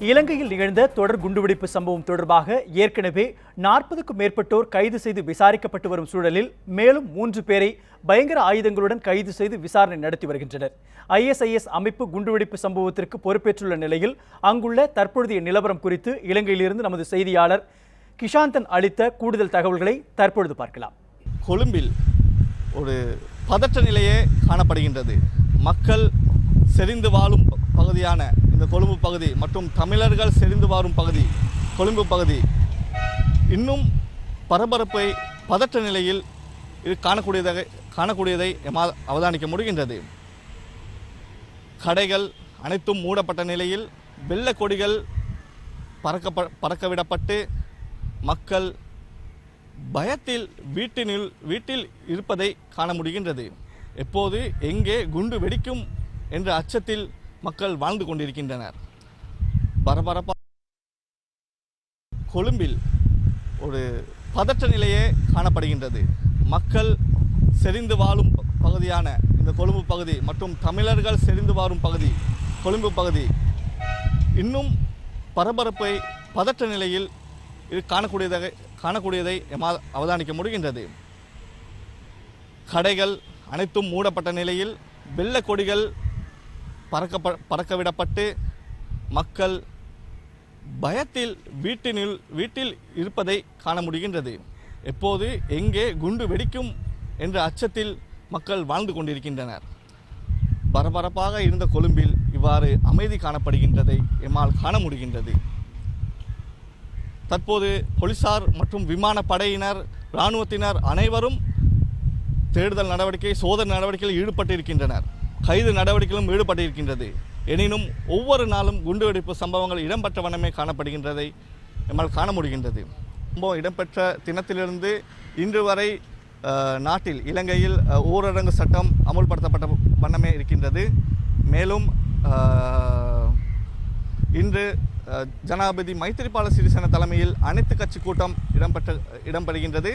இலங்கையில் நிகழ்ந்த தொடர் குண்டுவெடிப்பு சம்பவம் தொடர்பாக ஏற்கனவே நாற்பதுக்கும் மேற்பட்டோர் கைது செய்து விசாரிக்கப்பட்டு வரும் சூழலில் மேலும் மூன்று பேரை பயங்கர ஆயுதங்களுடன் கைது செய்து விசாரணை நடத்தி வருகின்றனர். ஐஎஸ்ஐஎஸ் அமைப்பு குண்டுவெடிப்பு சம்பவத்திற்கு பொறுப்பேற்றுள்ள நிலையில் அங்குள்ள தற்பொழுதைய நிலவரம் குறித்து இலங்கையிலிருந்து நமது செய்தியாளர் கிஷாந்தன் அளித்த கூடுதல் தகவல்களை தற்பொழுது பார்க்கலாம். கொழும்பில் ஒரு பதற்ற நிலையே காணப்படுகின்றது. மக்கள் செறிந்து வாழும் பகுதியான இந்த கொழும்பு பகுதி மற்றும் தமிழர்கள் செறிந்து வாரும் பகுதி கொழும்பு பகுதி. இன்னும் பரபரப்பை பதற்ற நிலையில் இது காணக்கூடியதாக காணக்கூடியதை அவதானிக்க முடிகின்றது. கடைகள் அனைத்தும் மூடப்பட்ட நிலையில் வெள்ள கொடிகள் பறக்க பறக்கவிடப்பட்டு மக்கள் பயத்தில் வீட்டினில் வீட்டில் இருப்பதை காண முடிகின்றது. எப்போது எங்கே குண்டு வெடிக்கும் என்ற அச்சத்தில் மக்கள் வாழ்ந்து கொண்டிருக்கின்றனர். பரபரப்பா கொழும்பில் ஒரு பதற்ற நிலையே காணப்படுகின்றது. மக்கள் செறிந்து வாழும் ப- பகுதியான இந்த கொழும்பு பகுதி மற்றும் தமிழர்கள் செறிந்து வாழும் பகுதி கொழும்பு பகுதி இன்னும் பரபரப்பை பதற்ற நிலையில் இது காணக்கூடியதாக காணக்கூடியதை எமா அவதானிக்க முடிகின்றது. கடைகள் அனைத்தும் மூடப்பட்ட நிலையில் வெள்ள கொடிகள் பறக்க பறக்கவிடப்பட்டு மக்கள் பயத்தில் வீட்டினுள் வீட்டில் இருப்பதை காண முடிகின்றது. எப்போது எங்கே குண்டு வெடிக்கும் என்ற அச்சத்தில் மக்கள் வாழ்ந்து கொண்டிருக்கின்றனர். பரபரப்பாக இருந்த கொழும்பில் இவ்வாறு அமைதி காணப்படுகின்றதை எம்மால் காண முடிகின்றது. தற்போது போலீசார் மற்றும் விமான படையினர் இராணுவத்தினர் அனைவரும் தேடுதல் நடவடிக்கை சோதனை நடவடிக்கையில் ஈடுபட்டிருக்கின்றனர். கைது நடவடிக்கையிலும் ஈடுபட்டிருக்கின்றது. எனினும் ஒவ்வொரு நாளும் குண்டுவெடிப்பு சம்பவங்கள் இடம்பெற்ற வண்ணமே காணப்படுகின்றதை நம்மால் காண முடிகின்றது. சம்பவம் இடம்பெற்ற தினத்திலிருந்து இன்று வரை நாட்டில் இலங்கையில் ஊரடங்கு சட்டம் அமுல்படுத்தப்பட்ட வண்ணமே இருக்கின்றது. மேலும் இன்று ஜனாதிபதி மைத்திரிபால சிறிசேன தலைமையில் அனைத்து கட்சி கூட்டம் இடம்பெற்ற இடம்பெறுகின்றது.